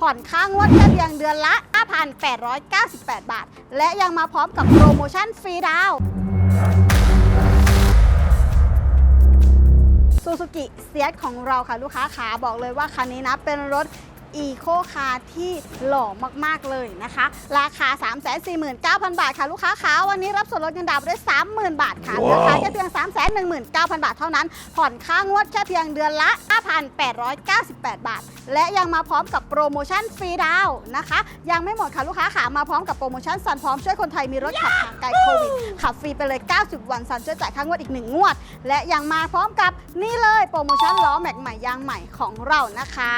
ผ่อนค่างวดแค่เพียงเดือนละ 5,898 บาท และยังมาพร้อมกับโปรโมชั่นฟรีดาวซูซูกิเซียของเราค่ะลูกค้าขาบอกเลยว่าคันนี้นะเป็นรถ อีโคคาร์ที่หล่อมากๆเลยนะคะ ราคา 349,000 บาทค่ะ ลูกค้าขาวันนี้รับส่วนลดเงินดาวน์ด้วย30,000 บาทค่ะเหลือค่าแค่เพียง 319,000 บาทเท่านั้น ผ่อนค่างวดแค่เพียงเดือนละ 5,898 บาท และยังมาพร้อมกับโปรโมชั่นฟรีดาวน์นะคะ ยังไม่หมดค่ะลูกค้าขามาพร้อมกับโปรโมชั่นสันพร้อมช่วยคนไทยมีรถขับห่างไกลโควิดขับฟรีไปเลย 90 วันสันช่วยจ่ายค่างวดอีก 1 งวด และยังมาพร้อมกับนี่เลยโปรโมชั่นล้อแม็กใหม่ยางใหม่ของเรานะคะ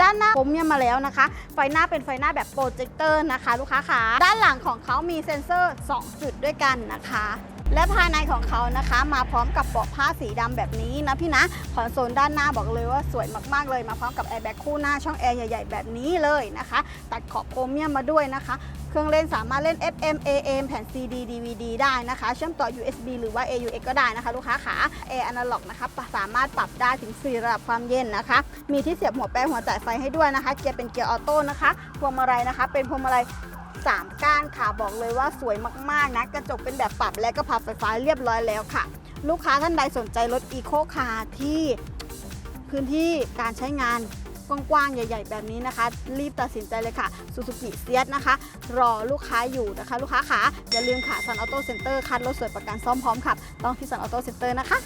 ด้านหน้าผมเนี่ยมาแล้วนะคะ ไฟหน้าเป็นไฟหน้าแบบโปรเจคเตอร์นะคะ ลูกค้าขาด้านหลังของเขามีเซ็นเซอร์ 2 จุดด้วยกันนะคะและภายในของเขานะคะ มาพร้อมกับเบาะผ้าสีดำแบบนี้นะพี่นะคอนโซลด้านหน้าบอกเลยว่าสวยมากๆเลยมาพร้อมกับแอร์แบ็กคู่หน้าช่องแอร์ใหญ่ ๆ แบบนี้เลยนะคะ ตัดขอบโครเมียมมาด้วยนะคะ เครื่องเล่นสามารถเล่น FM AM แผ่น CD DVD ได้นะคะ เชื่อมต่อ USB หรือว่า AUX ก็ได้นะคะลูกค้าขา Air Analog นะคะสามารถปรับได้ถึง 4 ระดับความเย็นนะคะ มีที่เสียบหัวแปรหัวจ่ายไฟให้ด้วยนะคะ เกียร์เป็นเกียร์ออโต้นะคะพวงมาลัยนะคะ เป็นพวงมาลัย3 ก้านค่ะบอกเลยว่าสวยมากๆนะ กระจกเป็นแบบปรับและก็พับไฟฟ้าเรียบร้อยแล้วค่ะ ลูกค้าท่านใดสนใจรถอีโคคาร์ที่พื้นที่การใช้งาน กว้างๆ ใหญ่ ๆ แบบนี้นะคะ รีบตัดสินใจเลยค่ะซูซูกิเซียนะคะ รอลูกค้าอยู่นะคะ ลูกค้าขาอย่าลืมค่ะซันออโต้เซ็นเตอร์คัดรถสวยประกันซ่อมพร้อมขับ ต้องที่ซันออโต้เซ็นเตอร์นะคะ